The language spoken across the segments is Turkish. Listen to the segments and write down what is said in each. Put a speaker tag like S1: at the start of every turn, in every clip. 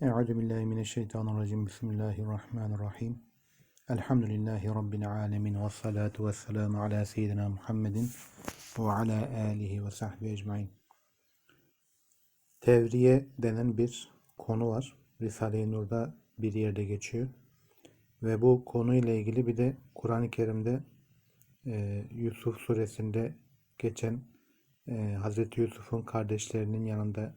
S1: Euzu billahi mineşşeytanirracim. Bismillahirrahmanirrahim. Elhamdülillahi rabbil alamin ve salatu vesselamu ala seyyidina Muhammedin ve ala alihi ve sahbihi ecmaîn. Tevriye denen bir konu var. Risale-i Nur'da bir yerde geçiyor. Ve bu konuyla ilgili bir de Kur'an-ı Kerim'de e, Yusuf suresinde geçen e, Hazreti Yusuf'un kardeşlerinin yanında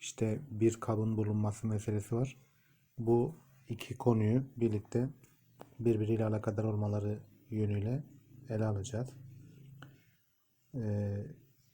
S1: işte bir kabın bulunması meselesi var. Bu iki konuyu birlikte birbiriyle alakadar olmaları yönüyle ele alacağız. Ee,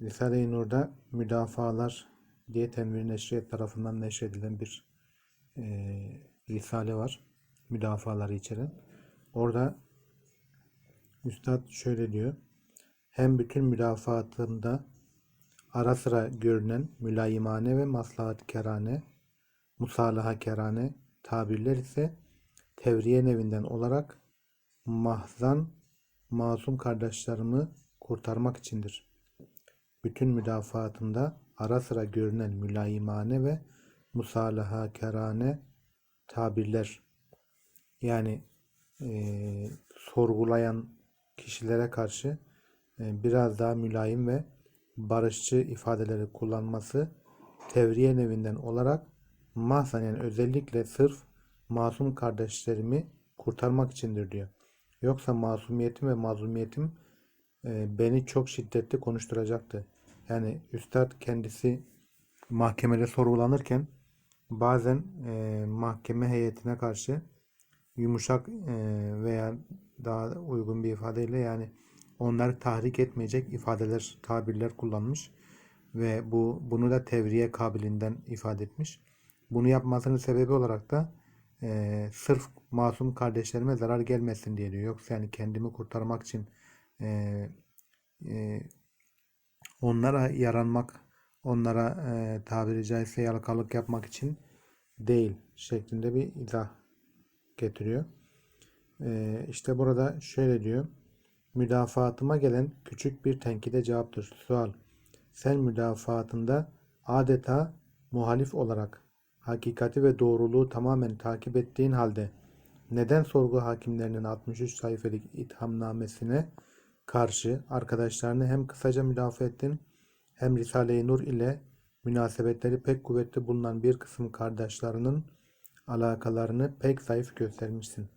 S1: Risale-i Nur'da müdafalar diye Tenvir Neşriyet tarafından neşredilen bir e, risale var. Müdafaları içeren. Orada Üstad şöyle diyor. Hem bütün müdafaatında ara sıra görünen mülayimane ve maslahatkerane, musalahakerane tabirler ise tevriye nevinden olarak mahzan masum kardeşlerimi kurtarmak içindir. Bütün müdafaatında ara sıra görünen mülayimane ve musalahakerane tabirler yani e, sorgulayan kişilere karşı e, biraz daha mülayim ve barışçı ifadeleri kullanması tevriye nevinden olarak mahzen yani özellikle sırf masum kardeşlerimi kurtarmak içindir diyor. Yoksa masumiyetim ve mazumiyetim e, beni çok şiddetli konuşturacaktı. Yani üstad kendisi mahkemede sorgulanırken bazen e, mahkeme heyetine karşı yumuşak e, veya daha uygun bir ifadeyle yani onları tahrik etmeyecek ifadeler, tabirler kullanmış ve bu bunu da tevriye kabilinden ifade etmiş. Bunu yapmasının sebebi olarak da e, sırf masum kardeşlerime zarar gelmesin diye diyor. Yoksa yani kendimi kurtarmak için e, e, onlara yaranmak, onlara e, tabiri caizse yalakalık yapmak için değil şeklinde bir izah getiriyor. E, işte burada şöyle diyor. Müdafaatıma gelen küçük bir tenkide cevaptır. Sual. Sen müdafaatında adeta muhalif olarak hakikati ve doğruluğu tamamen takip ettiğin halde neden sorgu hakimlerinin 63 sayfalık ithamnamesine karşı arkadaşlarını hem kısaca müdafaa ettin hem Risale-i Nur ile münasebetleri pek kuvvetli bulunan bir kısım kardeşlerinin alakalarını pek zayıf göstermişsin.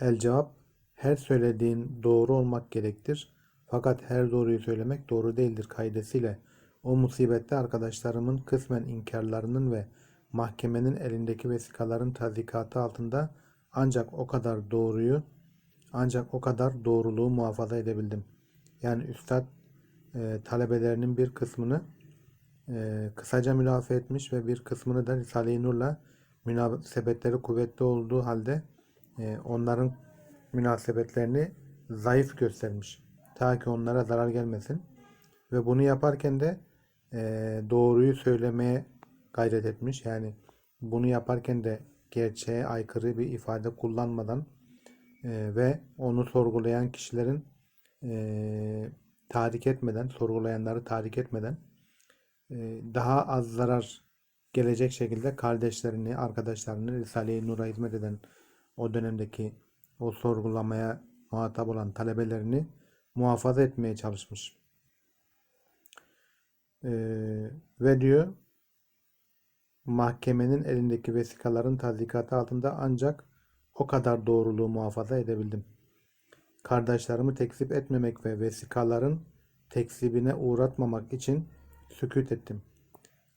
S1: El cevap her söylediğin doğru olmak gerektir. Fakat her doğruyu söylemek doğru değildir kaidesiyle o musibette arkadaşlarımın kısmen inkarlarının ve mahkemenin elindeki vesikaların tazikatı altında ancak o kadar doğruyu ancak o kadar doğruluğu muhafaza edebildim. Yani üstad e, talebelerinin bir kısmını e, kısaca müdafaa etmiş ve bir kısmını da Risale-i Nur'la münasebetleri kuvvetli olduğu halde e, onların münasebetlerini zayıf göstermiş. Ta ki onlara zarar gelmesin. Ve bunu yaparken de e, doğruyu söylemeye gayret etmiş. Yani bunu yaparken de gerçeğe aykırı bir ifade kullanmadan e, ve onu sorgulayan kişilerin e, tahrik etmeden, sorgulayanları tahrik etmeden e, daha az zarar gelecek şekilde kardeşlerini, arkadaşlarını Risale-i Nur'a hizmet eden o dönemdeki o sorgulamaya muhatap olan talebelerini muhafaza etmeye çalışmış. Ee, ve diyor mahkemenin elindeki vesikaların tazikatı altında ancak o kadar doğruluğu muhafaza edebildim. Kardeşlerimi tekzip etmemek ve vesikaların tekzibine uğratmamak için sükut ettim.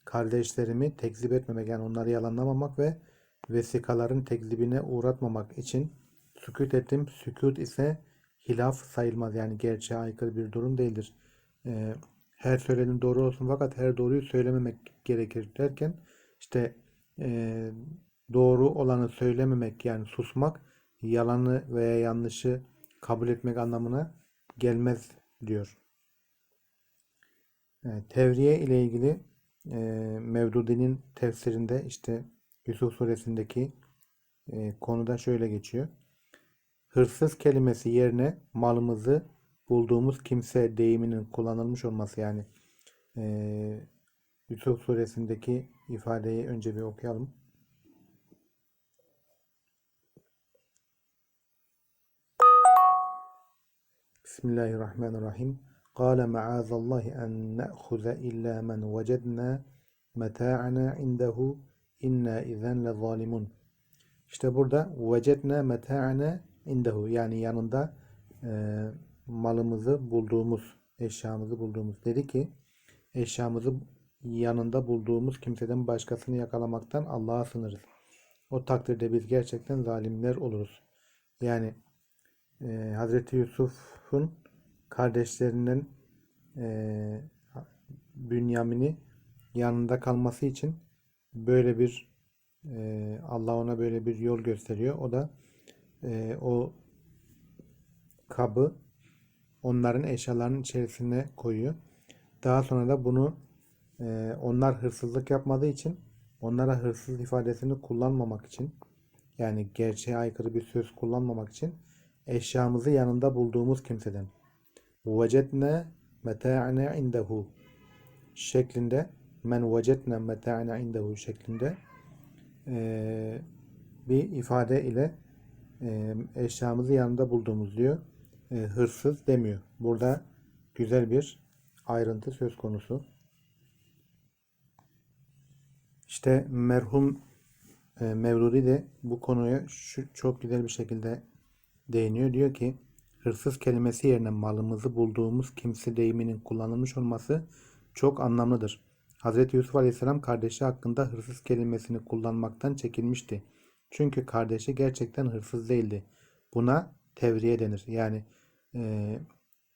S1: Kardeşlerimi tekzip etmemek yani onları yalanlamamak ve vesikaların tekzibine uğratmamak için sükut ettim. Sükut ise hilaf sayılmaz. Yani gerçeğe aykırı bir durum değildir. Ee, her söylediğin doğru olsun fakat her doğruyu söylememek gerekir derken işte e, doğru olanı söylememek yani susmak yalanı veya yanlışı kabul etmek anlamına gelmez diyor. E, tevriye ile ilgili e, Mevdudi'nin tefsirinde işte Yusuf suresindeki e, konuda şöyle geçiyor. Hırsız kelimesi yerine malımızı bulduğumuz kimse deyiminin kullanılmış olması yani e, Yusuf suresindeki ifadeyi önce bir okuyalım. Bismillahirrahmanirrahim. Kâle ma'azallahi en ne'huze illa men vecedna meta'ana indehu inna izen le zalimun. İşte burada vecedna meta'ana indehu yani yanında e, malımızı bulduğumuz, eşyamızı bulduğumuz dedi ki eşyamızı yanında bulduğumuz kimseden başkasını yakalamaktan Allah'a sınırız. O takdirde biz gerçekten zalimler oluruz. Yani e, Hazreti Yusuf'un kardeşlerinden e, Bünyamin'i yanında kalması için böyle bir e, Allah ona böyle bir yol gösteriyor. O da e, o kabı onların eşyalarının içerisine koyuyor. Daha sonra da bunu e, onlar hırsızlık yapmadığı için onlara hırsız ifadesini kullanmamak için yani gerçeğe aykırı bir söz kullanmamak için eşyamızı yanında bulduğumuz kimseden vecedne meta'ne indehu şeklinde men vecedne meta'ne indehu şeklinde e, bir ifade ile e, eşyamızı yanında bulduğumuz diyor. E, hırsız demiyor. Burada güzel bir ayrıntı söz konusu. İşte merhum e, Mevludi de bu konuya şu, çok güzel bir şekilde değiniyor. Diyor ki hırsız kelimesi yerine malımızı bulduğumuz kimse deyiminin kullanılmış olması çok anlamlıdır. Hz. Yusuf Aleyhisselam kardeşi hakkında hırsız kelimesini kullanmaktan çekinmişti. Çünkü kardeşi gerçekten hırsız değildi. Buna tevriye denir. Yani e,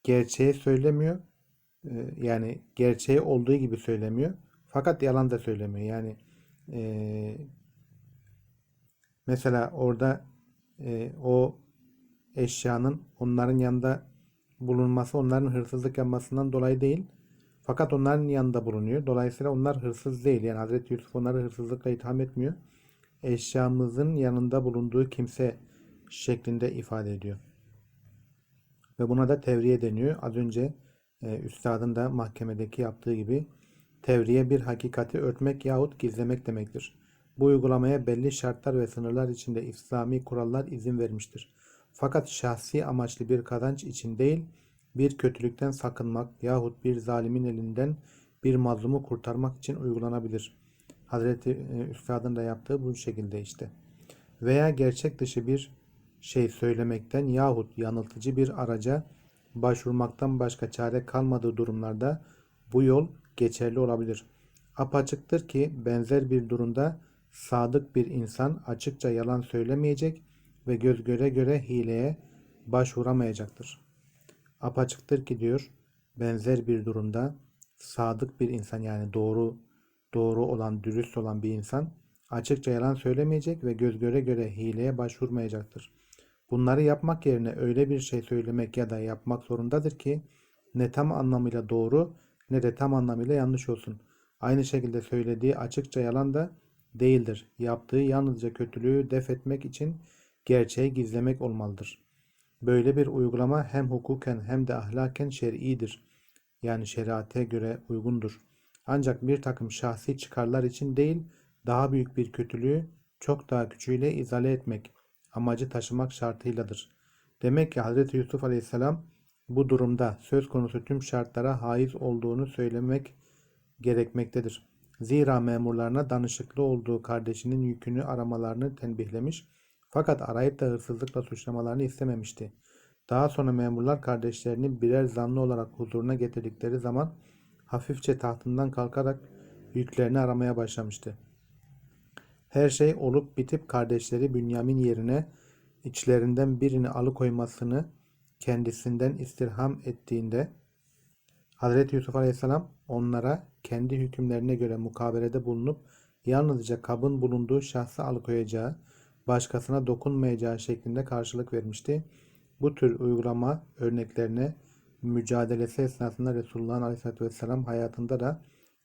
S1: gerçeği söylemiyor. E, yani gerçeği olduğu gibi söylemiyor. Fakat yalan da söylemiyor. Yani e, mesela orada e, o eşyanın onların yanında bulunması onların hırsızlık yapmasından dolayı değil. Fakat onların yanında bulunuyor. Dolayısıyla onlar hırsız değil. Yani Hazreti Yusuf onları hırsızlıkla itham etmiyor. Eşyamızın yanında bulunduğu kimse şeklinde ifade ediyor. Ve buna da tevriye deniyor. Az önce e, üstadın da mahkemedeki yaptığı gibi tevriye bir hakikati örtmek yahut gizlemek demektir. Bu uygulamaya belli şartlar ve sınırlar içinde İslami kurallar izin vermiştir. Fakat şahsi amaçlı bir kazanç için değil, bir kötülükten sakınmak yahut bir zalimin elinden bir mazlumu kurtarmak için uygulanabilir. Hazreti e, Üstad'ın da yaptığı bu şekilde işte. Veya gerçek dışı bir şey söylemekten yahut yanıltıcı bir araca başvurmaktan başka çare kalmadığı durumlarda bu yol geçerli olabilir. Apaçıktır ki benzer bir durumda sadık bir insan açıkça yalan söylemeyecek ve göz göre göre hileye başvuramayacaktır. Apaçıktır ki diyor benzer bir durumda sadık bir insan yani doğru doğru olan, dürüst olan bir insan açıkça yalan söylemeyecek ve göz göre göre hileye başvurmayacaktır. Bunları yapmak yerine öyle bir şey söylemek ya da yapmak zorundadır ki ne tam anlamıyla doğru ne de tam anlamıyla yanlış olsun. Aynı şekilde söylediği açıkça yalan da değildir. Yaptığı yalnızca kötülüğü def etmek için gerçeği gizlemek olmalıdır. Böyle bir uygulama hem hukuken hem de ahlaken şer'idir. Yani şeriate göre uygundur. Ancak bir takım şahsi çıkarlar için değil, daha büyük bir kötülüğü çok daha küçüğüyle izale etmek, amacı taşımak şartıyladır. Demek ki Hz. Yusuf Aleyhisselam bu durumda söz konusu tüm şartlara haiz olduğunu söylemek gerekmektedir. Zira memurlarına danışıklı olduğu kardeşinin yükünü aramalarını tembihlemiş fakat arayıp da hırsızlıkla suçlamalarını istememişti. Daha sonra memurlar kardeşlerini birer zanlı olarak huzuruna getirdikleri zaman hafifçe tahtından kalkarak yüklerini aramaya başlamıştı. Her şey olup bitip kardeşleri Bünyamin yerine içlerinden birini alıkoymasını kendisinden istirham ettiğinde Hazreti Yusuf Aleyhisselam onlara kendi hükümlerine göre mukabelede bulunup yalnızca kabın bulunduğu şahsı alıkoyacağı, başkasına dokunmayacağı şeklinde karşılık vermişti. Bu tür uygulama örneklerine mücadelesi esnasında Resulullah Aleyhisselatü Vesselam hayatında da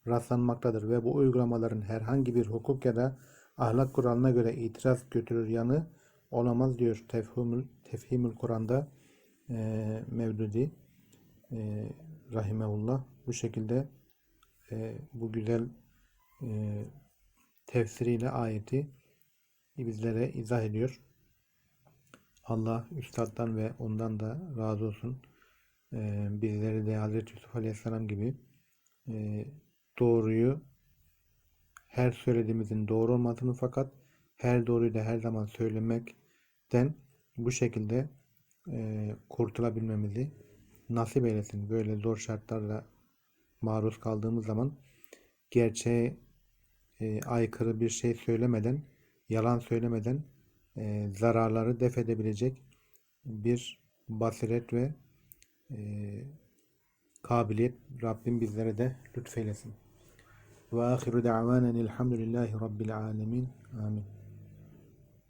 S1: rastlanmaktadır ve bu uygulamaların herhangi bir hukuk ya da ahlak kuralına göre itiraz götürür yanı olamaz diyor Tefhimül, Tefhimül Kur'an'da e, Mevdudi e, Rahimehullah bu şekilde e, bu güzel e, tefsiriyle ayeti bizlere izah ediyor. Allah üstaddan ve ondan da razı olsun. Bizleri de Hazreti Yusuf Aleyhisselam gibi doğruyu her söylediğimizin doğru olmadığını fakat her doğruyu da her zaman söylemekten bu şekilde kurtulabilmemizi nasip eylesin. Böyle zor şartlarla maruz kaldığımız zaman gerçeğe aykırı bir şey söylemeden, yalan söylemeden zararları def edebilecek bir basiret ve e, kabiliyet Rabbim bizlere de lütfeylesin. Ve ahiru da'vanen elhamdülillahi rabbil alemin. Amin.